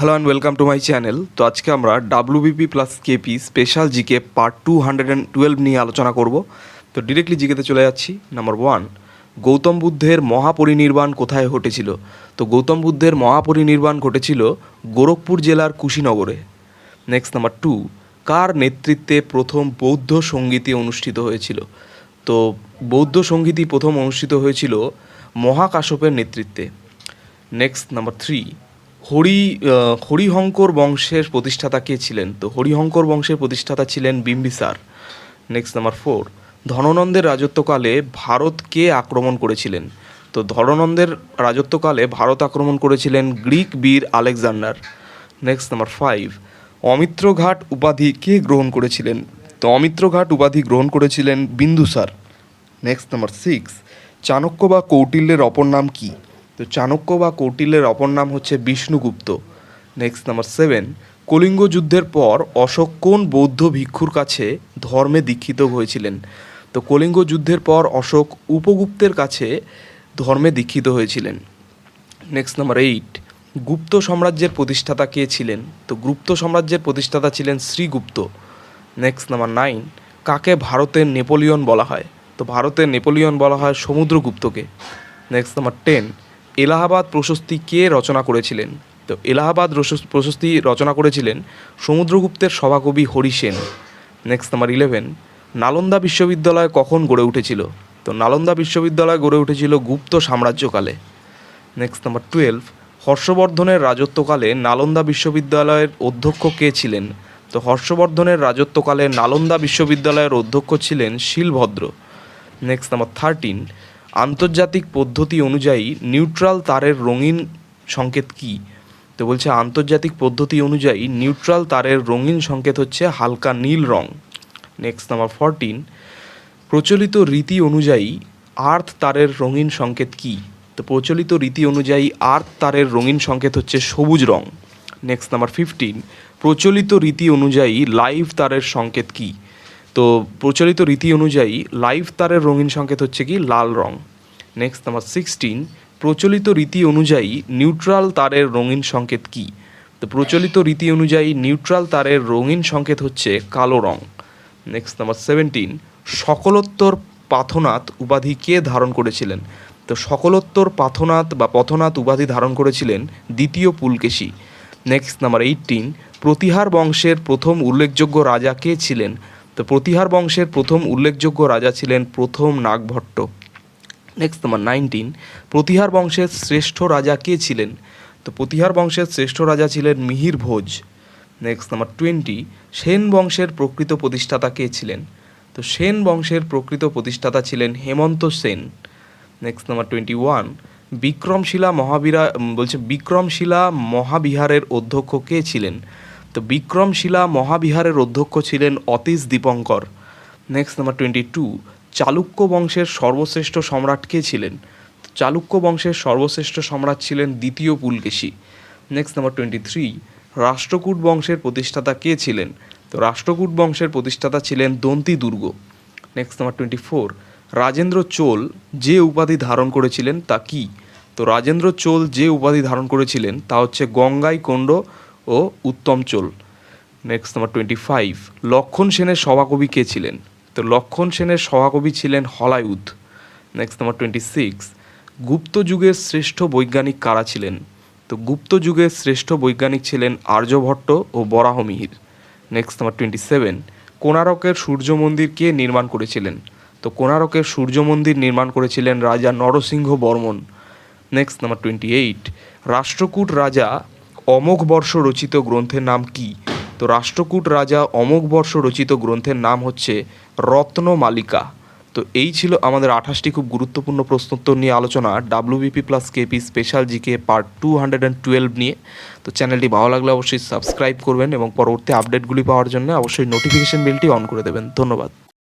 Hello and welcome to my channel তো আজকে আমরা WBP plus KP special GK part two hundred and twelve নিয়ে আলোচনা করব। তো ডিরেক্টলি জিকেতে চলে যাচ্ছি নাম্বার ওয়ান গৌতম বুদ্ধের মহাপরিনির্বাণ কোথায় ঘটেছিল? তো গৌতম বুদ্ধের মহাপরিনির্বাণ ঘটেছিল গোরখপুর জেলার কুশীনগরে। নেক্সট নাম্বার টু কার নেতৃত্বে প্রথম বৌদ্ধ সঙ্গীতি অনুষ্ঠিত হয়েছিল? তো বৌদ্ধ সঙ্গীতি প্রথম অনুষ্ঠিত হয়েছিল মহাকাশ্যপের নেতৃত্বে। নেক্সট নাম্বার থ্রি হরি হরিহঙ্কর বংশের প্রতিষ্ঠাতা কে ছিলেন? তো হরিহঙ্কর বংশের প্রতিষ্ঠাতা ছিলেন বিম্বিসার নেক্সট নাম্বার ফোর ধননন্দের রাজত্বকালে ভারত কে আক্রমণ করেছিলেন? তো ধননন্দের রাজত্বকালে ভারত আক্রমণ করেছিলেন গ্রিক বীর Alexander. Next number five Amitraghat উপাধি কে গ্রহণ করেছিলেন? তো অমিত্রঘাট উপাধি গ্রহণ করেছিলেন Bindusara next number six Chanakya বা কৌটিল্যের অপর নাম কি? তো চাণক্য বা কৌটিল্যের অপর নাম হচ্ছে Vishnugupta. Next number seven Kalinga যুদ্ধের পর অশোক কোন বৌদ্ধ ভিক্ষুর কাছে ধর্মে দীক্ষিত হয়েছিলেন? তো কলিঙ্গ যুদ্ধের পর অশোক উপগুপ্তের কাছে ধর্মে দীক্ষিত হয়েছিলেন। নেক্সট নাম্বার এইট গুপ্ত সাম্রাজ্যের প্রতিষ্ঠাতা কে ছিলেন? তো গুপ্ত সাম্রাজ্যের প্রতিষ্ঠাতা ছিলেন শ্রীগুপ্ত। নেক্সট নাম্বার নাইন কাকে ভারতের নেপোলিয়ন বলা হয়? তো ভারতের নেপোলিয়ন বলা হয় সমুদ্রগুপ্তকে। Next number ten Allahabad Prashasti কে রচনা করেছিলেন? তো এলাহাবাদ প্রশস্তি রচনা করেছিলেন সমুদ্রগুপ্তের সভাকবি Hari Sen. Next number eleven Nalanda বিশ্ববিদ্যালয় কখন গড়ে উঠেছিল? তো নালন্দা বিশ্ববিদ্যালয় গড়ে উঠেছিল গুপ্ত সাম্রাজ্যকালে। নেক্সট নাম্বার টুয়েলভ হর্ষবর্ধনের রাজত্বকালে নালন্দা বিশ্ববিদ্যালয়ের অধ্যক্ষ কে ছিলেন? তো হর্ষবর্ধনের রাজত্বকালে নালন্দা বিশ্ববিদ্যালয়ের অধ্যক্ষ ছিলেন শিলভদ্র। নেক্সট নাম্বার থার্টিন আন্তর্জাতিক পদ্ধতি অনুযায়ী নিউট্রাল তারের রঙিন সংকেত কী? তো বলছে, আন্তর্জাতিক পদ্ধতি অনুযায়ী নিউট্রাল তারের রঙিন সংকেত হচ্ছে হালকা নীল রং। নেক্সট নাম্বার ফরটিন প্রচলিত রীতি অনুযায়ী আর্থ তারের রঙিন সংকেত কী? তো প্রচলিত রীতি অনুযায়ী আর্থ তারের রঙিন সংকেত হচ্ছে সবুজ রং। নেক্সট নাম্বার ফিফটিন প্রচলিত রীতি অনুযায়ী লাইভ তারের সংকেত কী? তো প্রচলিত রীতি অনুযায়ী লাইভ তারের রঙিন সংকেত হচ্ছে কি? লাল রং। নেক্সট নাম্বার সিক্সটিন প্রচলিত রীতি অনুযায়ী নিউট্রাল তারের রঙিন সংকেত কী? তো প্রচলিত রীতি অনুযায়ী নিউট্রাল তারের রঙিন সংকেত হচ্ছে কালো রং। Next number seventeen Sakalottara Pathanath উপাধি কে ধারণ করেছিলেন? তো সকলোত্তর পাথনাথ বা পথনাথ উপাধি ধারণ করেছিলেন দ্বিতীয় Pulakeshi. Next number eighteen Pratihara বংশের প্রথম উল্লেখযোগ্য রাজা কে ছিলেন? তো প্রতিহার বংশের প্রথম উল্লেখযোগ্য রাজা ছিলেন প্রথম Nagabhatta. Next number nineteen Pratihara বংশের শ্রেষ্ঠ রাজা কে ছিলেন? তো প্রতিহার বংশের শ্রেষ্ঠ রাজা ছিলেন মিহির ভোজ। নেক্সট নাম্বার টোয়েন্টি সেন বংশের প্রকৃত প্রতিষ্ঠাতা কে ছিলেন? তো সেন বংশের প্রকৃত প্রতিষ্ঠাতা ছিলেন Hemanta Sen. Next number twenty one Vikramashila Mahavihara বলছে বিক্রমশিলা মহাবিহারের অধ্যক্ষ কে ছিলেন? তো বিক্রমশিলা মহাবিহারের অধ্যক্ষ ছিলেন Atish Dipankar. Next number twenty two Chalukya বংশের সর্বশ্রেষ্ঠ সম্রাট কে ছিলেন? চালুক্য বংশের সর্বশ্রেষ্ঠ সম্রাট ছিলেন দ্বিতীয় Pulakeshi. Next number twenty three Rashtrakuta বংশের প্রতিষ্ঠাতা কে ছিলেন? তো রাষ্ট্রকূট বংশের প্রতিষ্ঠাতা ছিলেন Dantidurga. Next number twenty four Rajendra Chola যে উপাধি ধারণ করেছিলেন তা কি? তো রাজেন্দ্র চোল যে উপাধি ধারণ করেছিলেন তা হচ্ছে গঙ্গাই কোণ্ড ও Uttama Chola. Next number twenty five Lakshman সেনের সভাকবি কে ছিলেন? তো লক্ষণ সেনের সভাকবি ছিলেন Halayudha next number twenty six Gupta যুগের শ্রেষ্ঠ বৈজ্ঞানিক কারা ছিলেন? তো গুপ্ত যুগের শ্রেষ্ঠ বৈজ্ঞানিক ছিলেন আর্যভট্ট ও Varahamihira next number twenty seven কোণারকের সূর্য মন্দির কে নির্মাণ করেছিলেন? তো কোণারকের সূর্য মন্দির নির্মাণ করেছিলেন রাজা Narasimha Varman. Next number twenty eight Rashtrakuta রাজা অমোঘ বর্ষ রচিত গ্রন্থের নাম কি? তো রাষ্ট্রকূট রাজা অমোঘ বর্ষ রচিত গ্রন্থের নাম হচ্ছে রত্নমালিকা তো এই ছিল আমাদের আঠাশটি খুব গুরুত্বপূর্ণ প্রশ্নোত্তর নিয়ে আলোচনা WBP plus KP special GK part two hundred and twelve নিয়ে। তো চ্যানেলটি ভালো লাগলে অবশ্যই সাবস্ক্রাইব করবেন এবং পরবর্তী আপডেটগুলি পাওয়ার জন্য অবশ্যই নোটিফিকেশন বেলটি অন করে দেবেন। ধন্যবাদ।